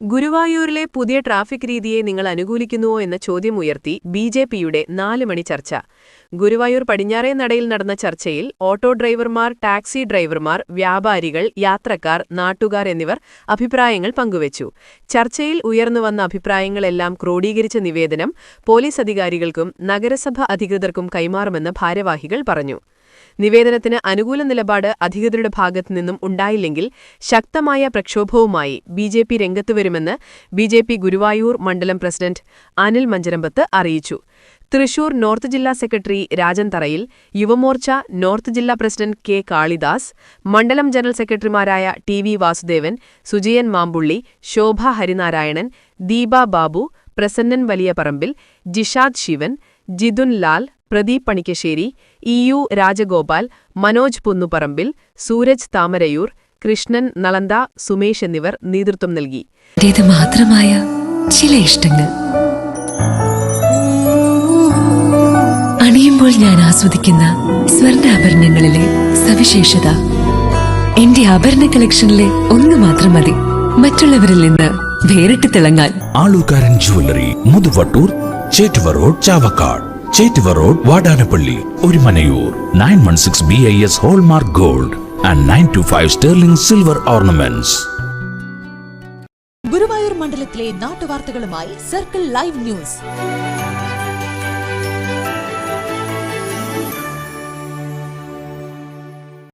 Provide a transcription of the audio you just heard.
ഗുരുവായൂരിലെ പുതിയ ട്രാഫിക് രീതിയെ നിങ്ങൾ അനുകൂലിക്കുന്നുവോ എന്ന ചോദ്യം ഉയർത്തി ബി ജെ പിയുടെ നാല് മണി ചർച്ച. ഗുരുവായൂർ പടിഞ്ഞാറേ നടയിൽ നടന്ന ചർച്ചയിൽ ഓട്ടോ ഡ്രൈവർമാർ ടാക്സി ഡ്രൈവർമാർ വ്യാപാരികൾ യാത്രക്കാർ നാട്ടുകാർ എന്നിവർ അഭിപ്രായങ്ങൾ പങ്കുവച്ചു. ചർച്ചയിൽ ഉയർന്നുവന്ന അഭിപ്രായങ്ങളെല്ലാം ക്രോഡീകരിച്ച നിവേദനം പോലീസ് അധികാരികൾക്കും നഗരസഭ അധികൃതർക്കും കൈമാറുമെന്ന് ഭാരവാഹികൾ പറഞ്ഞു. നിവേദനത്തിന് അനുകൂല നിലപാട് അധികൃതരുടെ ഭാഗത്തു നിന്നും ഉണ്ടായില്ലെങ്കിൽ ശക്തമായ പ്രക്ഷോഭവുമായി ബി ജെ പി രംഗത്തുവരുമെന്ന് ബി ജെ പി ഗുരുവായൂർ മണ്ഡലം പ്രസിഡന്റ് അനിൽ മഞ്ചരമ്പത്ത് അറിയിച്ചു. തൃശൂർ നോർത്ത് ജില്ലാ സെക്രട്ടറി രാജൻ തറയിൽ യുവമോർച്ച നോർത്ത് ജില്ലാ പ്രസിഡന്റ് കെ കാളിദാസ് മണ്ഡലം ജനറൽ സെക്രട്ടറിമാരായ T V Vasudevan Sujayan Mampully Shobha Harinarayanan Deepa Babu Prasannan Valiya Parambil Jishad Shivan Jithun Lal Pradeep Panikkassery E U Rajagopal Manoj Punnuparambil Sooraj Thamarayur Krishnan Nalanda Sumesh എന്നിവർ നേതൃത്വം നൽകി. മാത്രമായ ചില ഇഷ്ടങ്ങൾ. അണിയുമ്പോൾ ഞാൻ ആസ്വദിക്കുന്ന സ്വർണാഭരണങ്ങളിലെ സവിശേഷത. എന്റെ ആഭരണ കളക്ഷനിലെ ഒന്ന് മാത്രം മതി. മറ്റുള്ളവരിൽ നിന്ന് വേറിട്ട് തിളങ്ങാൻ. Alukkaran jewellery Muthuvattoor Chettuva road Chavakkad. Chettuva road Vadanappally ഒരു Manayur nine one six B I S hallmark gold and nine two five sterling silver ornaments Guruvayur മണ്ഡലത്തിലെ നാട്ടുവാർത്തകളുമായി സർക്കിൾ ലൈവ് ന്യൂസ്